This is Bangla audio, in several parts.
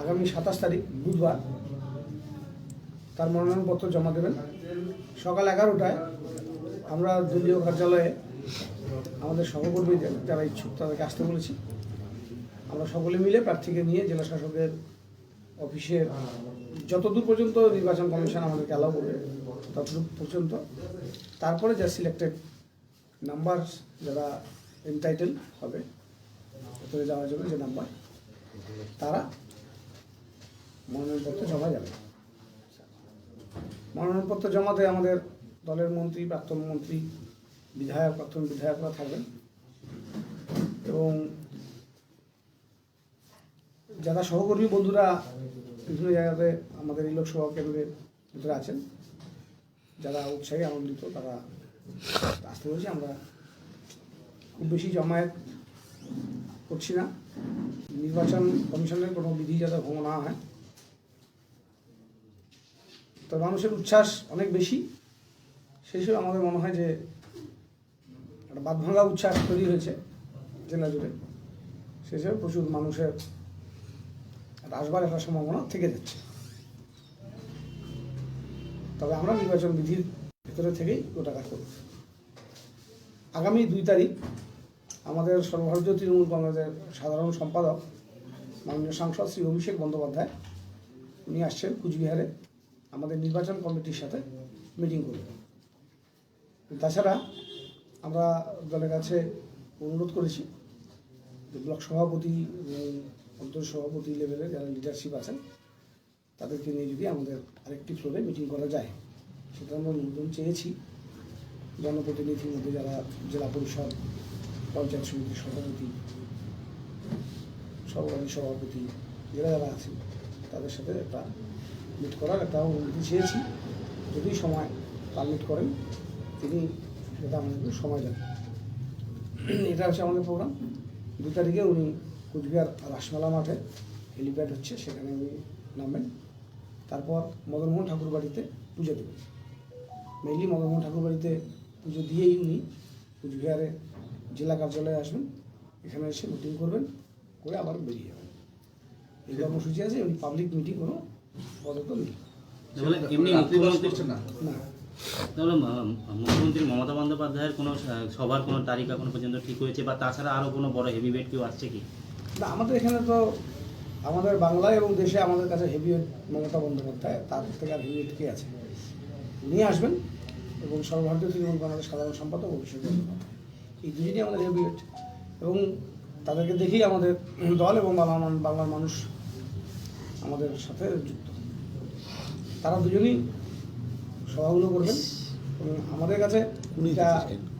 আগামী সাতাশ তারিখ, বুধবার। তার মনোনয়নপত্র জমা দেবেন। সকাল এগারোটায় আমরা দলীয় কার্যালয়ে আমাদের সহকর্মীদের যারা ইচ্ছুক তাদেরকে আসতে বলেছি। আমরা সকলে মিলে প্রার্থীকে নিয়ে জেলা শাসকের অফিসের যতদূর পর্যন্ত নির্বাচন কমিশন আমাদেরকে অ্যালাউ করবে, ততদূর পর্যন্ত। তারপরে যা সিলেক্টেড নাম্বার যারা এনটাইটেল হবে ভেতরে যাওয়ার জন্য যে নাম্বার তারা মনোনয়নপত্র জমা যাবে। মনোনয়নপত্র জমাতে আমাদের দলের মন্ত্রী, প্রাক্তন মন্ত্রী, বিধায়ক, প্রাক্তন বিধায়করা থাকবেন। এবং যারা সহকর্মী বন্ধুরা বিভিন্ন জায়গাতে আমাদের এই লোকসভা কেন্দ্রের ভিতরে আছেন, যারা উৎসাহী, আনন্দিত, তারা আসতে বলছি, আমরা খুব বেশি জমায়েত করছি না। নির্বাচন কমিশনের কোনো বিধি যাতে ভঙ্গ না হয় তো মানুষের উচ্ছ্বাস অনেক বেশি। সেই হিসেবে আমাদের মনে হয় যে একটা বাঁধভাঙা উচ্ছ্বাস তৈরি হয়েছে জেলা জুড়ে। সেই প্রচুর মানুষের আসবার একটা সম্ভাবনা থেকে যাচ্ছে। তবে আমরা নির্বাচন বিধির ভেতরে থেকেই ওটা কাজ করব আগামী দুই তারিখ আমাদের সর্বভারতীয় তৃণমূল কংগ্রেসের সাধারণ সম্পাদক, মাননীয় সাংসদ শ্রী অভিষেক বন্দ্যোপাধ্যায়, উনি আসছেন কুচবিহারে। আমাদের নির্বাচন কমিটির সাথে মিটিং করবেন তাছাড়া আমরা দলের কাছে অনুরোধ করেছি ব্লক সভাপতি অন্তর সভাপতি লেভেলে যারা লিডারশিপ আছেন, তাদেরকে নিয়ে যদি আমাদের আরেকটি ফ্লোরে মিটিং করা যায়, সেটা আমরা অনুমোদন চেয়েছি। জনপ্রতিনিধির মধ্যে যারা জেলা পরিষদ, পঞ্চায়েত সমিতির সভাপতি সভাপতি সভাপতি, যারা যারা আছেন, তাদের সাথে একটা মিট করার একটা অনুমতি চেয়েছি। যদি সময় পারমিট করেন, তিনি সেটা আমাদেরকে সময় দেন। এটা হচ্ছে আমাদের প্রোগ্রাম দু তারিখে উনি কুচবিহার রাসমেলা মাঠে হেলিপ্যাড হচ্ছে, সেখানে উনি নামবেন। তারপর মদনমোহন ঠাকুর বাড়িতে পুজো দেবেন। মেইনলি মদনমোহন ঠাকুর বাড়িতে পুজো দিয়েই উনি কুচবিহারে জেলা কার্যালয়ে আসবেন। এখানে এসে মিটিং করবেন, করে আবার বেরিয়ে যাবেন। এই কর্মসূচি আছে, উনি পাবলিক মিটিং কোনো তাহলে মুখ্যমন্ত্রী মমতা বন্দ্যোপাধ্যায়ের কোনো সভার কোনো তারিখ এখনও পর্যন্ত ঠিক হয়েছে বা তাছাড়া আরও কোনো বড় হেভি ওয়েট কেউ আসছে কি? না আমাদের এখানে তো আমাদের বাংলায় এবং দেশে আমাদের কাছে হেভিওয়েট মমতা বন্দ্যোপাধ্যায় তার থেকে আর হেভিওয়েট কে আছে? নিয়ে আসবেন এবং সর্বভারতীয় তৃণমূল কংগ্রেসের সাধারণ সম্পাদক অভিষেক বন্দ্যোপাধ্যায়। এই দুজনই আমাদের হেভিওয়েট এবং তাদেরকে দেখেই আমাদের দল এবং বাংলার বাংলার মানুষ আমাদের সাথে যুক্ত। তারা দুজনই সভাগুলো করবেন। এবং আমাদের কাছে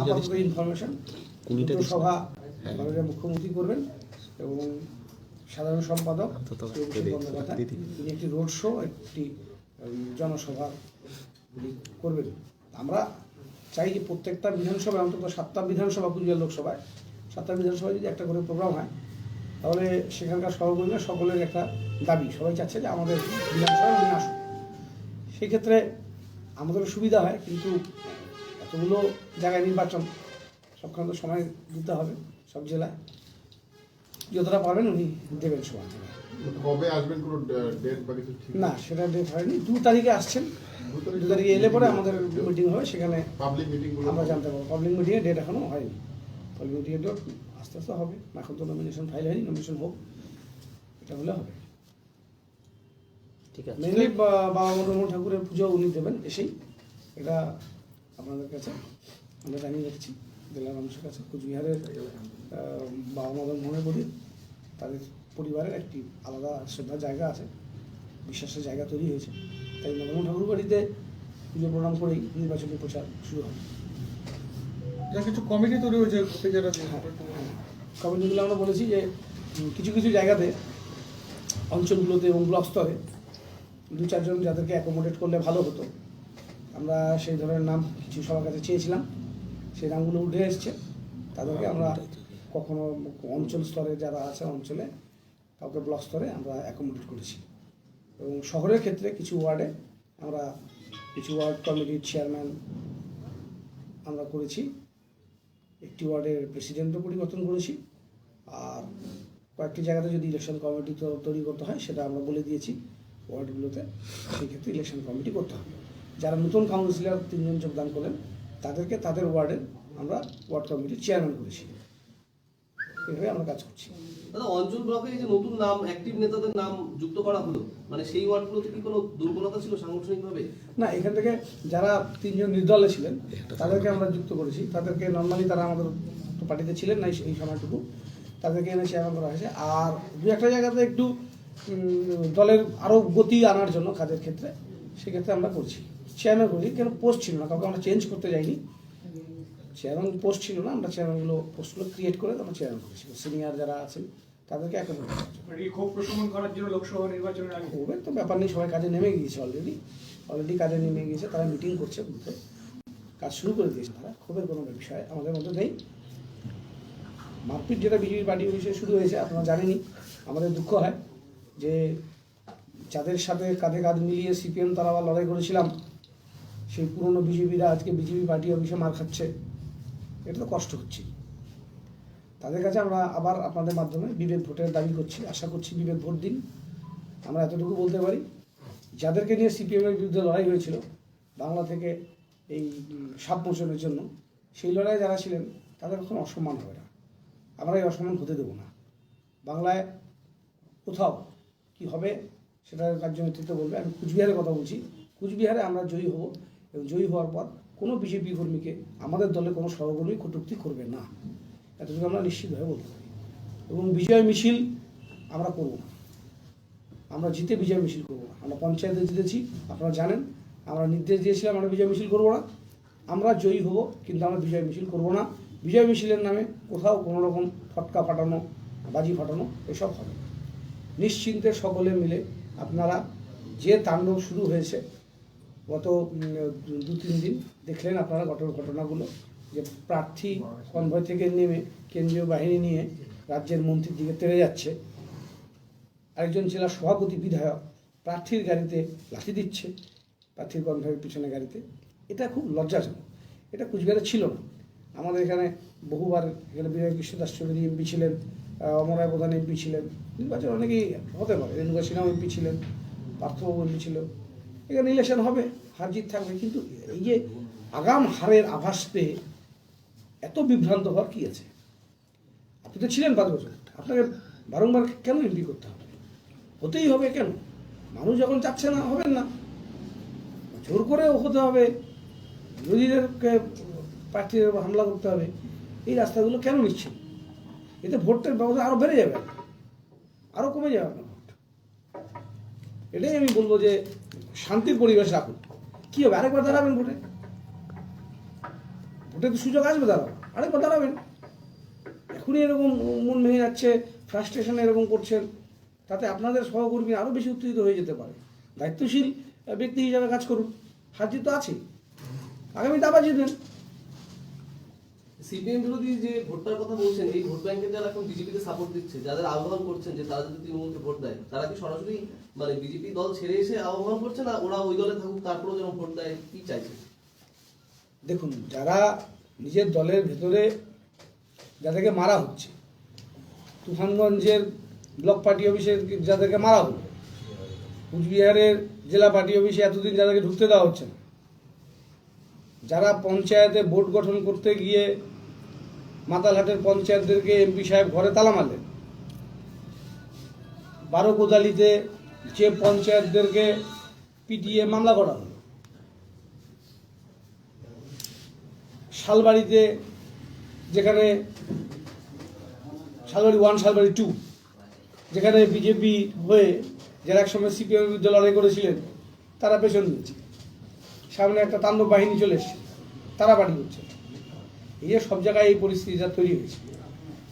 আপাতত ইনফরমেশন সভা মাননীয় মুখ্যমন্ত্রী করবেন এবং সাধারণ সম্পাদক বন্দ্যোপাধ্যায় তিনি একটি রোড শো একটি জনসভা করবেন। আমরা চাই যে প্রত্যেকটা বিধানসভায় অন্তত সাতটা বিধানসভা কুচবিহার লোকসভায় সাতটা বিধানসভায় যদি একটা করে প্রোগ্রাম হয় তাহলে সেখানকার সহকর্মীরা সকলের একটা দাবি। সবাই চাচ্ছে যে আমাদের বিধানসভায় উনি আসুন সেক্ষেত্রে আমাদেরও সুবিধা হয় কিন্তু এতগুলো জায়গায় নির্বাচন সবখানে তো সময় দিতে হবে সব জেলায়। যতটা পারবেন উনি দেবেন সময়। কবে আসবেন কোনো ডেট বা কিছু না সেটা ডেট হয়নি। দু তারিখে আসছেন। দু তারিখে এলে পরে আমাদের মিটিং হবে সেখানে পাবলিক মিটিং আমরা জানতে পারব। পাবলিক মিটিংয়ে ডেট এখনও হয়নি। পাবলিক মিটিংয়ে ডেট আস্তে আস্তে হবে। এখন তো নমিনেশন ফাইল হয়নি নমিনেশন হোক। এটা হলে হবে। ঠিক আছে। মেনলি বাবা মনোরমন ঠাকুরের পুজো উনি দেবেন এসেই। এটা আপনাদের কাছে আমরা জানিয়ে রাখছি। জেলার মানুষের কাছে কুচবিহারের বাবা মদন মোহনের প্রতি তাদের পরিবারের একটি আলাদা শ্রদ্ধার জায়গা আছে। বিশ্বাসের জায়গা তৈরি হয়েছে। তাই মদন ঠাকুর বাড়িতে পুজো প্রণাম করেই নির্বাচনী প্রচার শুরু হবে। কিছু কমিটি তৈরি হয়েছে কমিটিগুলো আমরা বলেছি যে কিছু কিছু জায়গাতে, অঞ্চলগুলোতে এবং ব্লক স্তরে দু চারজন যাদেরকে অ্যাকোমোডেট করলে ভালো হতো। আমরা সেই ধরনের নাম কিছু সবার কাছে চেয়েছিলাম। সেই নামগুলো উঠে এসছে। তাদেরকে আমরা কখনো অঞ্চল স্তরে যারা আছে অঞ্চলে, কাউকে ব্লক স্তরে আমরা অ্যাকোমোডেট করেছি। এবং শহরের ক্ষেত্রে কিছু ওয়ার্ডে আমরা কিছু ওয়ার্ড কমিটির চেয়ারম্যান আমরা করেছি। একটি ওয়ার্ডের প্রেসিডেন্টও পরিবর্তন করেছি। আর কয়েকটি জায়গাতে যদি ইলেকশন কমিটি তো তৈরি করতে হয়, সেটা আমরা বলে দিয়েছি ওয়ার্ডগুলোতে। সেক্ষেত্রে ইলেকশন কমিটি করতে হবে। যারা নতুন কাউন্সিলর তিনজন যোগদান করলেন, তাদেরকে তাদের ওয়ার্ডে আমরা ওয়ার্ড কমিটির চেয়ারম্যান করেছি। এভাবে আমরা কাজ করছি। দাদা অঞ্চল ব্লকে যে নতুন নাম অ্যাক্টিভ নেতাদের নাম যুক্ত করা হলো মানে সেই ওয়ার্ডগুলোতে কি কোনো দুর্বলতা ছিল সাংগঠনিকভাবে? না এখান থেকে যারা তিনজন নির্দলে ছিলেন তাদেরকে আমরা যুক্ত করেছি। তাদেরকে নর্মালি তারা আমাদের পার্টিতে ছিলেন না এই- সময়টুকু। তাদেরকে এনে চেয়ারম্যান করা হয়েছে। আর দু একটা জায়গাতে একটু দলের আরও গতি আনার জন্য কাজের ক্ষেত্রে সেক্ষেত্রে আমরা করছি। চেয়ারম্যান করেছি কেন পোস্ট ছিল না কাউকে আমরা চেঞ্জ করতে যাইনি। চেয়ারম্যান পোস্ট ছিল না আমরা চেয়ারম্যানগুলো পোস্টগুলো ক্রিয়েট করে আমরা চেয়ারম্যান করেছি। সিনিয়র যারা আছেন তাদেরকে এখন এই ক্ষোভ প্রশমন করার জন্য লোকসভা নির্বাচনের আগে? তো ব্যাপার নেই সবাই কাজে নেমে গিয়েছে অলরেডি অলরেডি কাজে নেমে গিয়েছে তারা মিটিং করছে বুথে কাজ শুরু করে দিয়েছে তারা খুবই কোনো বিষয় আমাদের মধ্যে নেই। মারপিট যেটা বিজেপি পার্টি অফিসে শুরু হয়েছে আপনারা জানেনই আমাদের দুঃখ হয় যে যাদের সাথে কাঁধে কাঁধ মিলিয়ে সিপিএম তারা আবার লড়াই করেছিলাম সেই পুরনো বিজেপিরা আজকে বিজেপি পার্টি অফিসে মার খাচ্ছে। এটা তো কষ্ট হচ্ছে। তাদের কাছে আমরা আবার আপনাদের মাধ্যমে বিবেক ভোটের দাবি করছি আশা করছি বিবেক ভোট দিন। আমরা এতটুকু বলতে পারি যাদেরকে নিয়ে সিপিএমের বিরুদ্ধে লড়াই হয়েছিল বাংলা থেকে এই উম, সাপ মোচনের জন্য সেই লড়াইয়ে যারা ছিলেন তাদের কখনো অসম্মান হবে না। আমরা এই অসম্মান হতে দেবো না। বাংলায় কোথাও কি হবে সেটা রাজ্য নেতৃত্ব বলবে আমি কুচবিহারের কথা বলছি। কুচবিহারে আমরা জয়ী হব এবং জয়ী হওয়ার পর কোনো বিজেপি কর্মীকে আমাদের দলে কোনো সহকর্মী কটুক্তি করবে না। এতটুকু আমরা নিশ্চিতভাবে বলতে পারি। এবং বিজয় মিছিল আমরা করব না। আমরা জিতে বিজয় মিছিল করব না। আমরা পঞ্চায়েতে জিতেছি, আপনারা জানেন। আমরা নির্দেশ দিয়েছিলাম আমরা বিজয় মিছিল করব না। আমরা জয়ী হব, কিন্তু আমরা বিজয় মিছিল করব না। বিজয় মিছিলের নামে কোথাও কোনো রকম ফটকা ফাটানো, বাজি ফাটানো, এসব হবে। নিশ্চিন্তে সকলে মিলে আপনারা যে তাণ্ডব শুরু হয়েছে, গত দু তিন দিন দেখলেন আপনারা ঘটনা ঘটনাগুলো, যে প্রার্থী কনভয় থেকে নেমে কেন্দ্রীয় বাহিনী নিয়ে রাজ্যের মন্ত্রীর দিকে তেড়ে যাচ্ছে। আরেকজন জেলা সভাপতি বিধায়ক প্রার্থীর গাড়িতে লাথি দিচ্ছে প্রার্থীর কনভয়ের পিছনে গাড়িতে। এটা খুব লজ্জাজনক। এটা কুচবিহারে ছিল না। আমাদের এখানে বহুবার এখানে বিজয় কৃষ্ণদাস চৌধুরী এমপি ছিলেন অমরায় প্রধান এমপি ছিলেন, নির্বাচন অনেকেই হতে পারে। রেণুকা সিনহাও এমপি ছিলেন, পার্থবাবু এমপি ছিল। এখানে ইলেকশন হবে হার জিত থাকবে। কিন্তু এই যে আগাম হারের আভাস পেয়ে এত বিভ্রান্ত হওয়ার কী আছে? আপনি তো ছিলেন পাঁচ বছর আপনাকে বারংবার কেন এমপি করতে হবে? হতেই হবে কেন? মানুষ যখন চাচ্ছে না, হবেন না। জোর করে হতে হবে। বিরোধীদেরকে, প্রার্থীদের হামলা করতে হবে। এই রাস্তাগুলো কেন নিচ্ছেন এতে ভোটের ব্যবস্থা আরও বেড়ে যাবে। আরও কমে যাবে আপনার ভোট। এটাই আমি বলব যে শান্তির পরিবেশ রাখুন। কী হবে? আরেকবার দাঁড়াবেন ভোটে? ভোটে তো সুযোগ আসবে দাঁড়াবো আরেকবার দাঁড়াবেন। এখনই এরকম মন ভেঙে যাচ্ছে ফ্রাস্ট্রেশন এরকম করছেন, তাতে আপনাদের সহকর্মী আরও বেশি উত্তেজিত হয়ে যেতে পারে। দায়িত্বশীল ব্যক্তি হিসাবে কাজ করুন। হাজির তো আছে আগামীতে আবার জিতবেন। সিপিএম বিরোধী যে ভোটটার কথা বলছেন, এই ভোট ব্যাংকের যারা এখন বিজেপিতে সাপোর্ট দিচ্ছে, যাদের আহ্বান করছেন যে তারা যদি তৃণমূলকে ভোট দেয়, তারা কি সরাসরি মানে বিজেপি দল ছেড়ে এসে আহ্বান করছে না ওরা ওই দলে থাকুক, তারপরেও যেন ভোট দেয়, কি চাইছে দেখুন, যারা নিজের দলের ভেতরে যাদেরকে মারা হচ্ছে, তুফানগঞ্জের ব্লক পার্টি অফিসে যাদেরকে মারা হলো, কুচবিহারের জেলা পার্টি অফিসে এতদিন যাদেরকে ঢুকতে দেওয়া হচ্ছে না, যারা পঞ্চায়েতে বোর্ড গঠন করতে গিয়ে মাতালহাটের পঞ্চায়েতদেরকে এমপি সাহেব ঘরে তালা মারলেন, বারো কোদালিতে যে পঞ্চায়েতদেরকে পিটিএ মামলা করা হলো শালবাড়িতে, যেখানে শালবাড়ি ওয়ান শালবাড়ি টু যেখানে বিজেপি হয়ে যারা একসময় সিপিএমের বিরুদ্ধে লড়াই করেছিলেন, তারা পেছন দিচ্ছে সামনে একটা তাণ্ডব বাহিনী চলে এসছে, তারা বাড়ি করছে এই যে সব জায়গায় এই পরিস্থিতিটা তৈরি হয়েছে।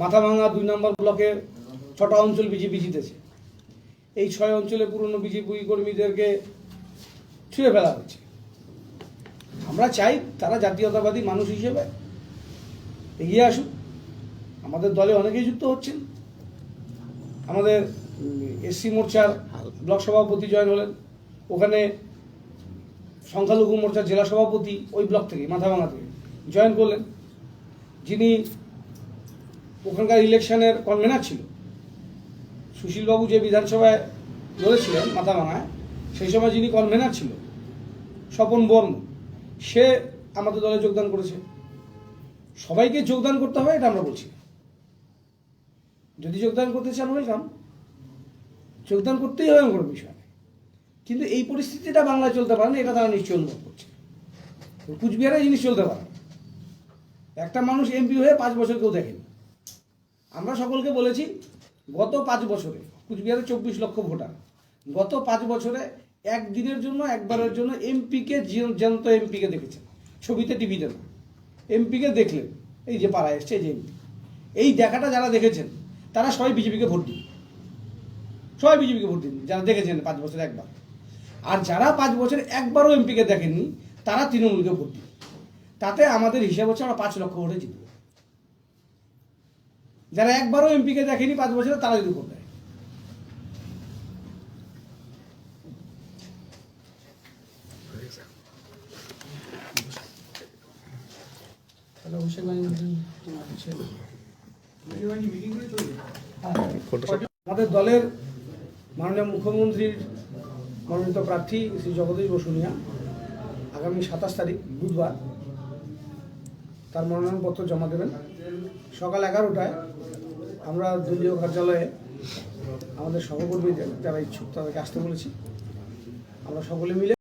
মাথাভাঙা দুই নম্বর ব্লকের ছটা অঞ্চল বিজেপি জিতেছে। এই ছয় অঞ্চলে পুরনো বিজেপি কর্মীদেরকে ছুঁড়ে ফেলা হয়েছে। আমরা চাই তারা জাতীয়তাবাদী মানুষ হিসেবে এগিয়ে আসুন আমাদের দলে অনেকেই যুক্ত হচ্ছেন। আমাদের এসসি মোর্চার ব্লক সভাপতি জয়েন হলেন। ওখানে সংখ্যালঘু মোর্চার জেলা সভাপতি ওই ব্লক থেকে, মাথাভাঙা থেকে জয়েন করলেন। যিনি ওখানকার ইলেকশনের কনভেনার ছিল। সুশীলবাবু যে বিধানসভায় লড়েছিলেন মাথা ভাঙায় সেই সময় যিনি কনভেনার ছিল, স্বপন বর্ম সে আমাদের দলে যোগদান করেছে। সবাইকে যোগদান করতে হবে, এটা আমরা বলছি। যদি যোগদান করতে চান ওয়েলকাম যোগদান করতেই হবে কোনো বিষয়। কিন্তু এই পরিস্থিতিটা বাংলায় চলতে পারে না, এটা তারা নিশ্চয়ই অনুভব করছে। কুচবিহারে জিনিস চলতে পারে একটা মানুষ এমপি হয়ে পাঁচ বছর কেউ দেখেনি। আমরা সকলকে বলেছি, গত পাঁচ বছরে, কুচবিহারে চব্বিশ লক্ষ ভোটার। গত পাঁচ বছরে একদিনের জন্য, একবারের জন্য এমপিকে জ্যান্ত এমপিকে দেখেছেন। ছবিতে টিভিতে না এমপিকে দেখলেন। এই যে পাড়ায় এসছে, এই যে এমপি এই দেখাটা যারা দেখেছেন, তারা সবাই বিজেপিকে ভোট দিন। সবাই বিজেপিকে ভোট দিন। যারা দেখেছেন পাঁচ বছর একবার। আর যারা পাঁচ বছর একবারও এমপিকে দেখেননি, তারা তৃণমূলকে ভোট দিন। তাতে আমাদের হিসাব হচ্ছে আমরা পাঁচ লক্ষ ভোটে জিতব। যারা একবারও এমপিকে দেখেনি পাঁচ বছরে, তারা যদি ভোট দেয় তাহলে অভিষেক আমাদের দলের মাননীয় মুখ্যমন্ত্রীর মনোনীত প্রার্থী শ্রী জগদীশ বসুনিয়া আগামী সাতাশ তারিখ, বুধবার তার মনোনয়নপত্র জমা দেবেন। সকাল এগারোটায় আমরা দলীয় কার্যালয়ে আমাদের সহকর্মীদের, যারা ইচ্ছুক তাদেরকে আসতে বলেছি। আমরা সকলে মিলে